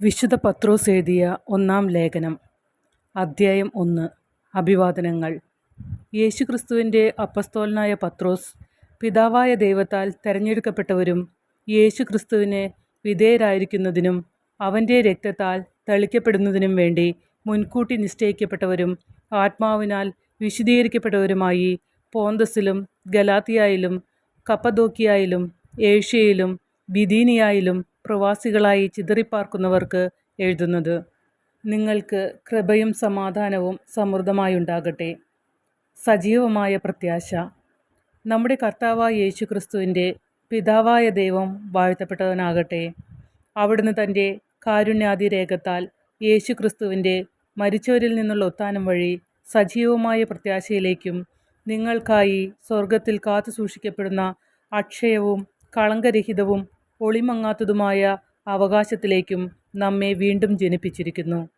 വിശുദ്ധ പത്രോസ് എഴുതിയ ഒന്നാം ലേഖനം അദ്ധ്യായം ഒന്ന് അഭിവാദനങ്ങൾ. യേശുക്രിസ്തുവിന്റെ അപ്പസ്തോലനായ പത്രോസ് പിതാവായ ദൈവത്താൽ തെരഞ്ഞെടുക്കപ്പെട്ടവരും യേശുക്രിസ്തുവിനെ വിധേയരായിരിക്കുന്നതിനും അവന്റെ രക്തത്താൽ തളിക്കപ്പെടുന്നതിനും വേണ്ടി മുൻകൂട്ടി നിശ്ചയിക്കപ്പെട്ടവരും ആത്മാവിനാൽ വിശുദ്ധീകരിക്കപ്പെട്ടവരുമായി പോന്തസിലും ഗലാത്തിയായിലും കപ്പദോക്കിയായിലും ഏഷ്യയിലും ബിദീനിയായിലും പ്രവാസികളായി ചിതറിപ്പാർക്കുന്നവർക്ക് എഴുതുന്നത് നിങ്ങൾക്ക് കൃപയും സമാധാനവും സമൃദ്ധമായുണ്ടാകട്ടെ. സജീവമായ പ്രത്യാശ. നമ്മുടെ കർത്താവായ യേശു ക്രിസ്തുവിന്റെ പിതാവായ ദൈവം വാഴ്ത്തപ്പെട്ടവനാകട്ടെ. അവിടുന്ന് തന്റെ കാരുണ്യാതിരേഖത്താൽ യേശു ക്രിസ്തുവിന്റെ മരിച്ചവരിൽ നിന്നുള്ള ഒത്താനം വഴി സജീവമായ പ്രത്യാശയിലേക്കും നിങ്ങൾക്കായി സ്വർഗത്തിൽ കാത്തു സൂക്ഷിക്കപ്പെടുന്ന അക്ഷയവും കളങ്കരഹിതവും ഒളിമങ്ങാത്തതുമായ അവകാശത്തിലേക്കും നമ്മെ വീണ്ടും ജനിപ്പിച്ചിരിക്കുന്നു.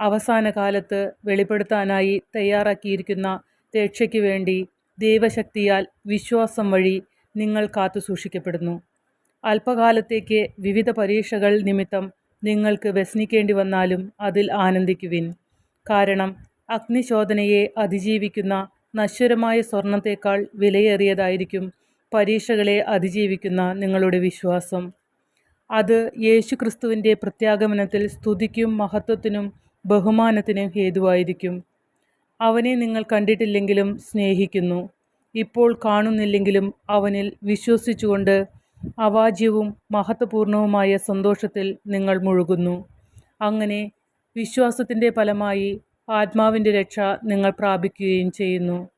അവസാന കാലത്ത് വെളിപ്പെടുത്താനായി തയ്യാറാക്കിയിരിക്കുന്ന രക്ഷയ്ക്ക് വേണ്ടി ദൈവശക്തിയാൽ വിശ്വാസം വഴി നിങ്ങൾ കാത്തു സൂക്ഷിക്കപ്പെടുന്നു. അല്പകാലത്തേക്ക് വിവിധ പരീക്ഷകൾ നിമിത്തം നിങ്ങൾക്ക് വ്യസനിക്കേണ്ടി വന്നാലും അതിൽ ആനന്ദിക്കുവിൻ. കാരണം അഗ്നിശോധനയെ അതിജീവിക്കുന്ന നശ്വരമായ സ്വർണത്തേക്കാൾ വിലയേറിയതായിരിക്കും പരീക്ഷകളെ അതിജീവിക്കുന്ന നിങ്ങളുടെ വിശ്വാസം. അത് യേശുക്രിസ്തുവിന്റെ പ്രത്യാഗമനത്തിൽ സ്തുതിക്കും മഹത്വത്തിനും ബഹുമാനത്തിനും ഹേതുവായിരിക്കും. അവനെ നിങ്ങൾ കണ്ടിട്ടില്ലെങ്കിലും സ്നേഹിക്കുന്നു. ഇപ്പോൾ കാണുന്നില്ലെങ്കിലും അവനിൽ വിശ്വസിച്ചുകൊണ്ട് അവാജ്യവും മഹത്വപൂർണവുമായ സന്തോഷത്തിൽ നിങ്ങൾ മുഴുകുന്നു. അങ്ങനെ വിശ്വാസത്തിന്റെ ഫലമായി ആത്മാവിന്റെ രക്ഷ നിങ്ങൾ പ്രാപിക്കുകയും ചെയ്യുന്നു.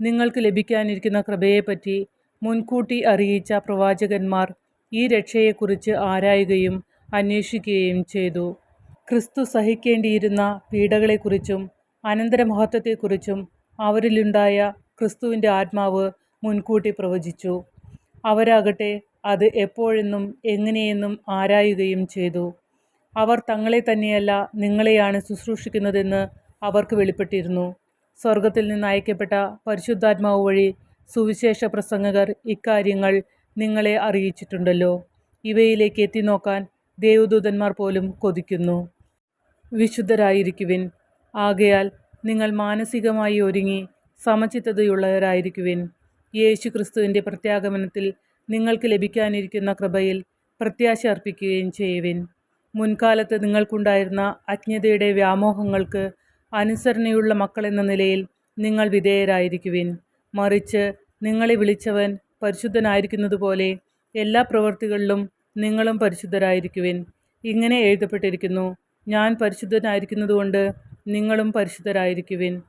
നിങ്ങൾക്ക് ലഭിക്കാനിരിക്കുന്ന കൃപയെപ്പറ്റി മുൻകൂട്ടി അറിയിച്ച പ്രവാചകന്മാർ ഈ രക്ഷയെക്കുറിച്ച് ആരായുകയും അന്വേഷിക്കുകയും ചെയ്തു. ക്രിസ്തു സഹിക്കേണ്ടിയിരുന്ന പീഡകളെക്കുറിച്ചും അനന്തരമഹത്വത്തെക്കുറിച്ചും അവരിലുണ്ടായ ക്രിസ്തുവിന്റെ ആത്മാവ് മുൻകൂട്ടി പ്രവചിച്ചു. അവരാകട്ടെ അത് എപ്പോഴെന്നും എങ്ങനെയെന്നും ആരായുകയും ചെയ്തു. അവർ തങ്ങളെ തന്നെയല്ല നിങ്ങളെയാണ് ശുശ്രൂഷിക്കുന്നതെന്ന് അവർക്ക് വെളിപ്പെട്ടിരുന്നു. സ്വർഗത്തിൽ നിന്ന് അയക്കപ്പെട്ട പരിശുദ്ധാത്മാവ് വഴി സുവിശേഷ പ്രസംഗകർ ഇക്കാര്യങ്ങൾ നിങ്ങളെ അറിയിച്ചിട്ടുണ്ടല്ലോ. ഇവയിലേക്ക് എത്തി നോക്കാൻ ദേവദൂതന്മാർ പോലും കൊതിക്കുന്നു. വിശുദ്ധരായിരിക്കുവിൻ. ആകയാൽ നിങ്ങൾ മാനസികമായി ഒരുങ്ങി സമചിത്തതയുള്ളവരായിരിക്കുവിൻ. യേശു ക്രിസ്തുവിന്റെ പ്രത്യാഗമനത്തിൽ നിങ്ങൾക്ക് ലഭിക്കാനിരിക്കുന്ന കൃപയിൽ പ്രത്യാശ അർപ്പിക്കുകയും ചെയ്യുവിൻ. മുൻകാലത്ത് നിങ്ങൾക്കുണ്ടായിരുന്ന അജ്ഞതയുടെ വ്യാമോഹങ്ങൾക്ക് അനുസരണയുള്ള മക്കളെന്ന നിലയിൽ നിങ്ങൾ വിധേയരായിരിക്കുവിൻ. മറിച്ച് നിങ്ങളെ വിളിച്ചവൻ പരിശുദ്ധനായിരിക്കുന്നതുപോലെ എല്ലാ പ്രവൃത്തികളിലും നിങ്ങളും പരിശുദ്ധരായിരിക്കുവിൻ. ഇങ്ങനെ എഴുതപ്പെട്ടിരിക്കുന്നു ഞാൻ പരിശുദ്ധനായിരിക്കുന്നതുകൊണ്ട് നിങ്ങളും പരിശുദ്ധരായിരിക്കുവിൻ.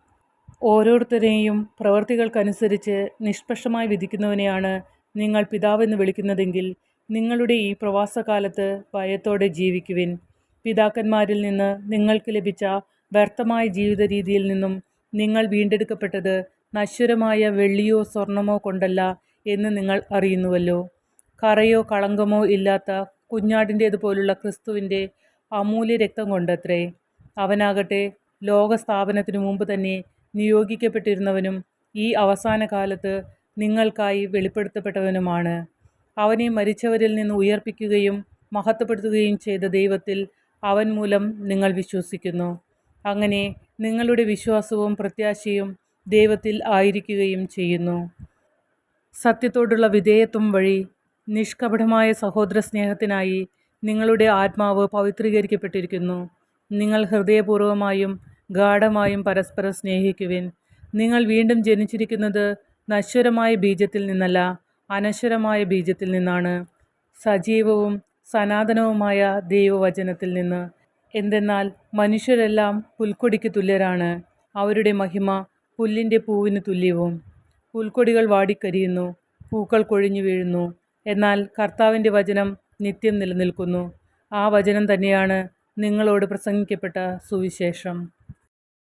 ഓരോരുത്തരെയും പ്രവർത്തികൾക്കനുസരിച്ച് നിഷ്പക്ഷമായി വിധിക്കുന്നവനെയാണ് നിങ്ങൾ പിതാവെന്ന് വിളിക്കുന്നതെങ്കിൽ നിങ്ങളുടെ ഈ പ്രവാസകാലത്ത് ഭയത്തോടെ ജീവിക്കുവിൻ. പിതാക്കന്മാരിൽ നിന്ന് നിങ്ങൾക്ക് ലഭിച്ച വ്യർത്ഥമായ ജീവിത രീതിയിൽ നിന്നും നിങ്ങൾ വീണ്ടെടുക്കപ്പെട്ടത് നശ്വരമായ വെള്ളിയോ സ്വർണമോ കൊണ്ടല്ല എന്ന് നിങ്ങൾ അറിയുന്നുവല്ലോ. കറയോ കളങ്കമോ ഇല്ലാത്ത കുഞ്ഞാടിന്റേതുപോലുള്ള ക്രിസ്തുവിന്റെ അമൂല്യ രക്തം കൊണ്ടത്രേ. അവനാകട്ടെ ലോകസ്ഥാപനത്തിനു മുമ്പ് തന്നെ നിയോഗിക്കപ്പെട്ടിരുന്നവനും ഈ അവസാന കാലത്ത് നിങ്ങൾക്കായി വെളിപ്പെടുത്തപ്പെട്ടവനുമാണ്. അവനെ മരിച്ചവരിൽ നിന്ന് ഉയർപ്പിക്കുകയും മഹത്വപ്പെടുത്തുകയും ചെയ്ത ദൈവത്തിൽ അവൻ മൂലം നിങ്ങൾ വിശ്വസിക്കുന്നു. അങ്ങനെ നിങ്ങളുടെ വിശ്വാസവും പ്രത്യാശയും ദൈവത്തിൽ ആയിരിക്കുകയും ചെയ്യുന്നു. സത്യത്തോടുള്ള വിധേയത്വം വഴി നിഷ്കപടമായ സഹോദര സ്നേഹത്തിനായി നിങ്ങളുടെ ആത്മാവ് പവിത്രീകരിക്കപ്പെട്ടിരിക്കുന്നു. നിങ്ങൾ ഹൃദയപൂർവമായും ഗാഠമായും പരസ്പരം സ്നേഹിക്കുവിൻ. നിങ്ങൾ വീണ്ടും ജനിച്ചിരിക്കുന്നത് നശ്വരമായ ബീജത്തിൽ നിന്നല്ല അനശ്വരമായ ബീജത്തിൽ നിന്നാണ്. സജീവവും സനാതനവുമായ ദൈവവചനത്തിൽ നിന്ന് എന്തെന്നാൽ മനുഷ്യരെല്ലാം പുൽക്കൊടിക്ക് തുല്യരാണ്. അവരുടെ മഹിമ പുല്ലിന്റെ പൂവിന് തുല്യവും. പുൽക്കൊടികൾ വാടിക്കരിയുന്നു. പൂക്കൾ കൊഴിഞ്ഞു വീഴുന്നു. എന്നാൽ കർത്താവിന്റെ വചനം നിത്യം നിലനിൽക്കുന്നു. ആ വചനം തന്നെയാണ് നിങ്ങളോട് പ്രസംഗിക്കപ്പെട്ട സുവിശേഷം.